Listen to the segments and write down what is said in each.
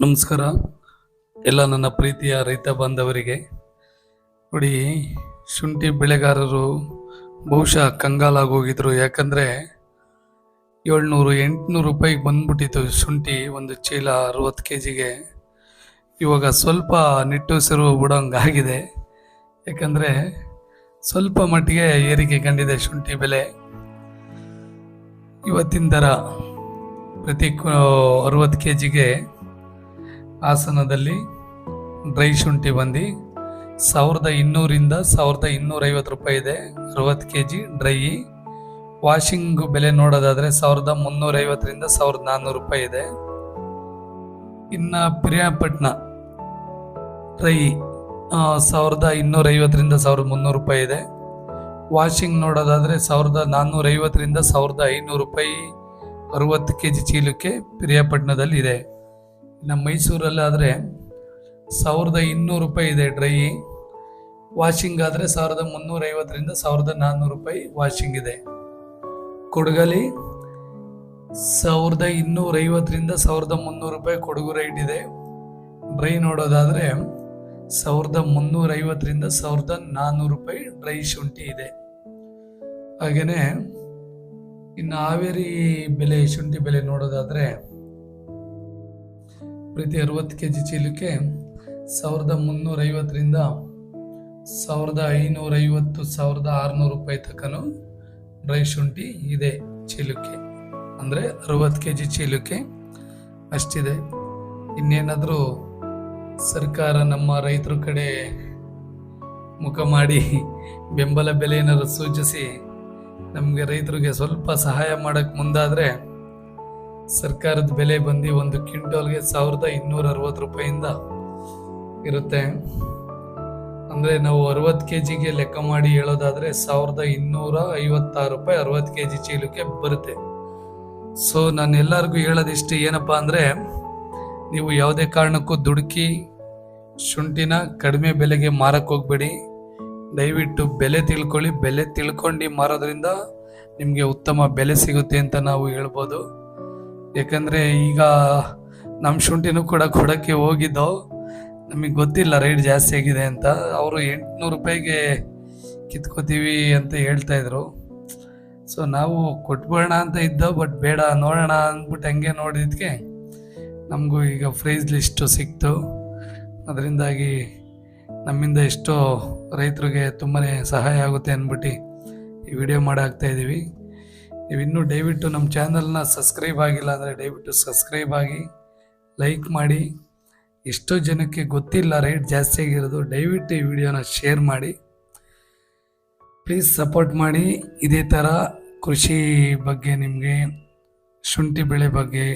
ನಮಸ್ಕಾರ. ಎಲ್ಲ ನನ್ನ ಪ್ರೀತಿಯ ರೈತ ಬಾಂಧವರಿಗೆ. ನೋಡಿ, ಶುಂಠಿ ಬೆಳೆಗಾರರು ಬಹುಶಃ ಕಂಗಾಲಾಗೋಗಿದ್ರು ಯಾಕಂದರೆ ಏಳ್ನೂರು, ಎಂಟುನೂರು ರೂಪಾಯಿಗೆ ಬಂದ್ಬಿಟ್ಟಿತ್ತು ಶುಂಠಿ, ಒಂದು ಚೀಲ ಅರುವತ್ತು ಕೆ ಜಿಗೆ ಇವಾಗ ಸ್ವಲ್ಪ ನಿಟ್ಟುಸಿರು ಬಿಡೋಂಗಾಗಿದೆ. ಯಾಕಂದರೆ ಸ್ವಲ್ಪ ಮಟ್ಟಿಗೆ ಏರಿಕೆ ಕಂಡಿದೆ ಶುಂಠಿ ಬೆಲೆ. ಇವತ್ತಿನ ದರ ಪ್ರತಿ ಅರವತ್ತು ಕೆ ಜಿಗೆ ಹಾಸನದಲ್ಲಿ ಡ್ರೈ ಶುಂಠಿ ಬಂದು ಸಾವಿರದ ಇನ್ನೂರಿಂದ ಸಾವಿರದ ಇನ್ನೂರೈವತ್ತು ರೂಪಾಯಿ ಇದೆ, ಅರವತ್ತು ಕೆ ಜಿ ಡ್ರೈ. ವಾಷಿಂಗ್ ಬೆಲೆ ನೋಡೋದಾದರೆ ಸಾವಿರದ ಮುನ್ನೂರೈವತ್ತರಿಂದ ಸಾವಿರದ ನಾನ್ನೂರು ರೂಪಾಯಿ ಇದೆ. ಇನ್ನು ಪಿರಿಯಾಪಟ್ಟಣ ಡ್ರೈ ಸಾವಿರದ ಇನ್ನೂರೈವತ್ತರಿಂದ ಸಾವಿರದ ಮುನ್ನೂರು ರೂಪಾಯಿ ಇದೆ. ವಾಷಿಂಗ್ ನೋಡೋದಾದರೆ ಸಾವಿರದ ನಾನ್ನೂರೈವತ್ತರಿಂದ ಸಾವಿರದ ಐನೂರು ರೂಪಾಯಿ, ಅರುವತ್ತು ಕೆ ಜಿ ಚೀಲಕ್ಕೆ ಪ್ರಿಯಾಪಟ್ಟಣದಲ್ಲಿ ಇದೆ. ಇನ್ನು ಮೈಸೂರಲ್ಲಾದರೆ ಸಾವಿರದ ಇನ್ನೂರು ರೂಪಾಯಿ ಇದೆ ಡ್ರೈ. ವಾಷಿಂಗ್ ಆದರೆ ಸಾವಿರದ ಮುನ್ನೂರೈವತ್ತರಿಂದ ಸಾವಿರದ ನಾನ್ನೂರು ರೂಪಾಯಿ ವಾಷಿಂಗ್ ಇದೆ. ಕೊಡಗಲಿ ಸಾವಿರದ ಇನ್ನೂರೈವತ್ತರಿಂದ ಸಾವಿರದ ಮುನ್ನೂರು ರೂಪಾಯಿ ಕೊಡಗು ರೈಟ್ ಇದೆ. ಡ್ರೈ ನೋಡೋದಾದರೆ ಸಾವಿರದ ಮುನ್ನೂರೈವತ್ತರಿಂದ ಸಾವಿರದ ನಾನ್ನೂರು ರೂಪಾಯಿ ಡ್ರೈ ಶುಂಠಿ ಇದೆ. ಹಾಗೆಯೇ ಇನ್ನು ಹಾವೇರಿ ಬೆಲೆ, ಶುಂಠಿ ಬೆಲೆ ನೋಡೋದಾದರೆ ಪ್ರತಿ ಅರವತ್ತು ಕೆ ಜಿ ಚೀಲಕ್ಕೆ ಸಾವಿರದ ಮುನ್ನೂರೈವತ್ತರಿಂದ ಸಾವಿರದ ಐನೂರೈವತ್ತು, ಸಾವಿರದ ಆರುನೂರು ರೂಪಾಯಿ ತಕ್ಕನೂ ಡ್ರೈ ಶುಂಠಿ ಇದೆ ಚೀಲಕ್ಕೆ. ಅಂದರೆ ಅರವತ್ತು ಕೆ ಜಿ ಚೀಲಕ್ಕೆ ಅಷ್ಟಿದೆ. ಇನ್ನೇನಾದರೂ ಸರ್ಕಾರ ನಮ್ಮ ರೈತರ ಕಡೆ ಮುಖ ಮಾಡಿ ಬೆಂಬಲ ಬೆಲೆ ಏನಾದ್ರು ಸೂಚಿಸಿ ನಮಗೆ ರೈತರಿಗೆ ಸ್ವಲ್ಪ ಸಹಾಯ ಮಾಡೋಕ್ಕೆ ಮುಂದಾದರೆ ಸರ್ಕಾರದ ಬೆಲೆ ಬಂದು ಒಂದು ಕ್ವಿಂಟಲ್ಗೆ ಸಾವಿರದ ಇನ್ನೂರ ಅರವತ್ತು ರೂಪಾಯಿಂದ ಇರುತ್ತೆ. ಅಂದರೆ ನಾವು ಅರವತ್ತು ಕೆ ಜಿಗೆ ಲೆಕ್ಕ ಮಾಡಿ ಹೇಳೋದಾದರೆ ಸಾವಿರದ ಇನ್ನೂರ ಐವತ್ತಾರು ರೂಪಾಯಿ ಅರವತ್ತು ಕೆ ಜಿ ಚೀಲಕ್ಕೆ ಬರುತ್ತೆ. ಸೊ ನಾನು ಎಲ್ಲರಿಗೂ ಹೇಳೋದಿಷ್ಟು ಏನಪ್ಪ ಅಂದರೆ, ನೀವು ಯಾವುದೇ ಕಾರಣಕ್ಕೂ ದುಡುಕಿ ಶುಂಠಿನ ಕಡಿಮೆ ಬೆಲೆಗೆ ಮಾರಕ್ಕೆ ಹೋಗ್ಬೇಡಿ. ದಯವಿಟ್ಟು ಬೆಲೆ ತಿಳ್ಕೊಳ್ಳಿ. ಬೆಲೆ ತಿಳ್ಕೊಂಡು ಮಾರೋದ್ರಿಂದ ನಿಮಗೆ ಉತ್ತಮ ಬೆಲೆ ಸಿಗುತ್ತೆ ಅಂತ ನಾವು ಹೇಳ್ಬೋದು. ಯಾಕಂದರೆ ಈಗ ನಮ್ಮ ಶುಂಠಿನೂ ಕೂಡ ಕೊಡೋಕ್ಕೆ ಹೋಗಿದ್ದೋ ನಮಗೆ ಗೊತ್ತಿಲ್ಲ ರೇಟ್ ಜಾಸ್ತಿ ಆಗಿದೆ ಅಂತ. ಅವರು ಎಂಟುನೂರು ರೂಪಾಯಿಗೆ ಕಿತ್ಕೋತೀವಿ ಅಂತ ಹೇಳ್ತಾಯಿದ್ರು ಸೊ ನಾವು ಕೊಟ್ಬಿಡೋಣ ಅಂತ ಇದ್ದೋ ಬಟ್ ಬೇಡ, ನೋಡೋಣ ಅಂದ್ಬಿಟ್ಟು ಹಂಗೆ ನೋಡಿದ್ಕೆ ನಮಗೂ ಈಗ ಫ್ರೀಜ್ ಲಿಸ್ಟು ಸಿಕ್ತು. ಅದರಿಂದಾಗಿ ನಮ್ಮಿಂದ ಎಷ್ಟೋ ರೈತರಿಗೆ ತುಂಬಾ ಸಹಾಯ ಆಗುತ್ತೆ ಅಂದ್ಬಿಟ್ಟು ಈ ವಿಡಿಯೋ ಮಾಡಾಕ್ತಾ ಇದ್ದೀವಿ ನೀವು ಇನ್ನೂ ದಯವಿಟ್ಟು ನಮ್ಮ ಚಾನಲ್ನ ಸಬ್ಸ್ಕ್ರೈಬ್ ಆಗಿಲ್ಲ ಅಂದರೆ ದಯವಿಟ್ಟು ಸಬ್ಸ್ಕ್ರೈಬ್ ಆಗಿ, ಲೈಕ್ ಮಾಡಿ. ಎಷ್ಟೋ ಜನಕ್ಕೆ ಗೊತ್ತಿಲ್ಲ ರೇಟ್ ಜಾಸ್ತಿ ಆಗಿರೋದು, ದಯವಿಟ್ಟು ಈ ವಿಡಿಯೋನ ಶೇರ್ ಮಾಡಿ. ಪ್ಲೀಸ್ ಸಪೋರ್ಟ್ ಮಾಡಿ. ಇದೇ ಥರ ಕೃಷಿ ಬಗ್ಗೆ ನಿಮಗೆ, ಶುಂಠಿ ಬೆಳೆ ಬಗ್ಗೆ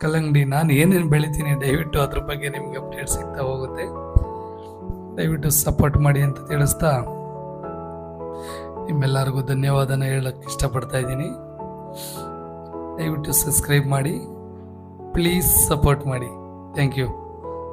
ಕಲ್ಲಂಗಡಿ ನಾನು ಏನೇನು ಬೆಳಿತೀನಿ ದಯವಿಟ್ಟು ಅದ್ರ ಬಗ್ಗೆ ನಿಮಗೆ ಅಪ್ಡೇಟ್ ಸಿಗ್ತಾ ಹೋಗುತ್ತೆ. ದಯವಿಟ್ಟು ಸಪೋರ್ಟ್ ಮಾಡಿ ಅಂತ ತಿಳಿಸ್ತಾ. ನಿಮ್ಮೆಲ್ಲರಿಗೂ ಧನ್ಯವಾದ ಹೇಳಕ್ಕೆ ಇಷ್ಟಪಡ್ತಾ ಇದ್ದೀನಿ. ದಯವಿಟ್ಟು ಸಬ್ಸ್ಕ್ರೈಬ್ ಮಾಡಿ. ಪ್ಲೀಸ್ ಸಪೋರ್ಟ್ ಮಾಡಿ. Thank you.